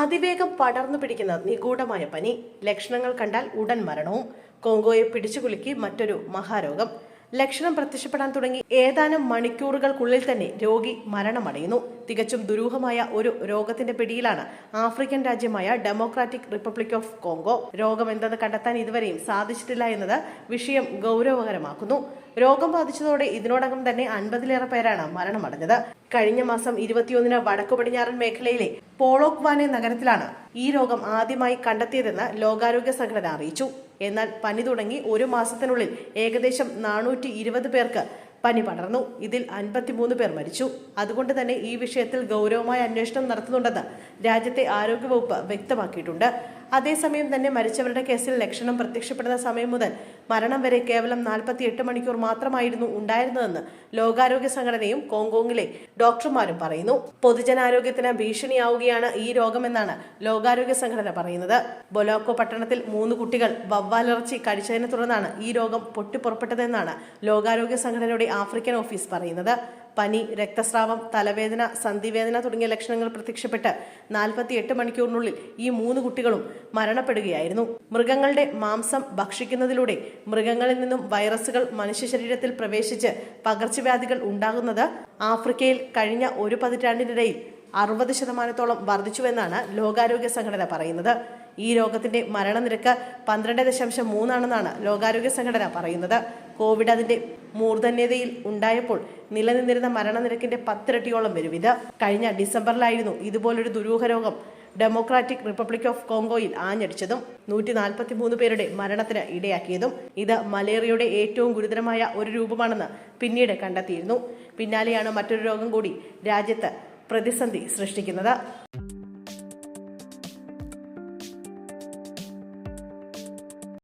അതിവേഗം പടർന്നു പിടിക്കുന്ന നിഗൂഢമായ പനി. ലക്ഷണങ്ങൾ കണ്ടാൽ ഉടൻ മരണവും. കോങ്കോയെ പിടിച്ചുകുലുക്കി മറ്റൊരു മഹാരോഗം. ലക്ഷണം പ്രത്യക്ഷപ്പെടാൻ തുടങ്ങി ഏതാനും മണിക്കൂറുകൾക്കുള്ളിൽ തന്നെ രോഗി മരണമടയുന്നു. തികച്ചും ദുരൂഹമായ ഒരു രോഗത്തിന്റെ പിടിയിലാണ് ആഫ്രിക്കൻ രാജ്യമായ ഡെമോക്രാറ്റിക് റിപ്പബ്ലിക് ഓഫ് കോങ്കോ. രോഗം എന്തെന്ന് കണ്ടെത്താൻ ഇതുവരെയും സാധിച്ചിട്ടില്ല എന്നത് വിഷയം ഗൗരവകരമാക്കുന്നു. രോഗം ബാധിച്ചതോടെ ഇതിനോടകം തന്നെ അൻപതിലേറെ പേരാണ് മരണമടഞ്ഞത്. കഴിഞ്ഞ മാസം ഇരുപത്തിയൊന്നിന് വടക്കു പടിഞ്ഞാറൻ മേഖലയിലെ പോളോക്വാനെ നഗരത്തിലാണ് ഈ രോഗം ആദ്യമായി കണ്ടെത്തിയതെന്ന് ലോകാരോഗ്യ സംഘടന അറിയിച്ചു. എന്നാൽ പനി തുടങ്ങി ഒരു മാസത്തിനുള്ളിൽ ഏകദേശം നാനൂറ്റി ഇരുപത് പേർക്ക് പനി പടർന്നു. ഇതിൽ അൻപത്തിമൂന്ന് പേർ മരിച്ചു. അതുകൊണ്ട് തന്നെ ഈ വിഷയത്തിൽ ഗൗരവമായ അന്വേഷണം നടത്തുന്നുണ്ടെന്ന് രാജ്യത്തെ ആരോഗ്യവകുപ്പ് വ്യക്തമാക്കിയിട്ടുണ്ട്. അതേസമയം തന്നെ മരിച്ചവരുടെ കേസിൽ ലക്ഷണം പ്രത്യക്ഷപ്പെടുന്ന സമയം മുതൽ മരണം വരെ കേവലം നാൽപ്പത്തി എട്ട് മണിക്കൂർ മാത്രമായിരുന്നു ഉണ്ടായിരുന്നതെന്ന് ലോകാരോഗ്യ സംഘടനയും കോങ്കോങ്ങിലെ ഡോക്ടർമാരും പറയുന്നു. പൊതുജനാരോഗ്യത്തിന് ഭീഷണിയാവുകയാണ് ഈ രോഗമെന്നാണ് ലോകാരോഗ്യ സംഘടന പറയുന്നത്. ബൊലോക്കോ പട്ടണത്തിൽ മൂന്ന് കുട്ടികൾ വവ്വാലിറച്ചി കഴിച്ചതിനെ തുടർന്നാണ് ഈ രോഗം പൊട്ടിപ്പുറപ്പെട്ടതെന്നാണ് ലോകാരോഗ്യ സംഘടനയുടെ ആഫ്രിക്കൻ ഓഫീസ് പറയുന്നത്. പനി രക്തസ്രാവം തലവേദന സന്ധിവേദന തുടങ്ങിയ ലക്ഷണങ്ങൾ പ്രത്യക്ഷപ്പെട്ട് നാൽപ്പത്തി എട്ട് മണിക്കൂറിനുള്ളിൽ ഈ മൂന്ന് കുട്ടികളും മരണപ്പെടുകയായിരുന്നു. മൃഗങ്ങളുടെ മാംസം ഭക്ഷിക്കുന്നതിലൂടെ മൃഗങ്ങളിൽ നിന്നും വൈറസുകൾ മനുഷ്യ ശരീരത്തിൽ പ്രവേശിച്ച് പകർച്ചവ്യാധികൾ ഉണ്ടാകുന്നത് ആഫ്രിക്കയിൽ കഴിഞ്ഞ ഒരു പതിറ്റാണ്ടിനിടയിൽ അറുപത് ശതമാനത്തോളം വർദ്ധിച്ചുവെന്നാണ് ലോകാരോഗ്യ സംഘടന പറയുന്നത്. ഈ രോഗത്തിന്റെ മരണനിരക്ക് പന്ത്രണ്ട് ദശാംശം മൂന്നാണെന്നാണ് ലോകാരോഗ്യ സംഘടന പറയുന്നത്. കോവിഡ് അതിന്റെ മൂർധന്യതയിൽ ഉണ്ടായപ്പോൾ നിലനിന്നിരുന്ന മരണനിരക്കിന്റെ പത്തിരട്ടിയോളം വരും. ഇത് കഴിഞ്ഞ ഡിസംബറിലായിരുന്നു ഇതുപോലൊരു ദുരൂഹ രോഗം ഡെമോക്രാറ്റിക് റിപ്പബ്ലിക് ഓഫ് കോങ്കോയിൽ ആഞ്ഞടിച്ചതും നൂറ്റി നാൽപ്പത്തി മൂന്ന് പേരുടെ മരണത്തിന് ഇടയാക്കിയതും. ഇത് മലേറിയയുടെ ഏറ്റവും ഗുരുതരമായ ഒരു രൂപമാണെന്ന് പിന്നീട് കണ്ടെത്തിയിരുന്നു. പിന്നാലെയാണ് മറ്റൊരു രോഗം കൂടി രാജ്യത്ത് പ്രതിസന്ധി സൃഷ്ടിക്കുന്നത്.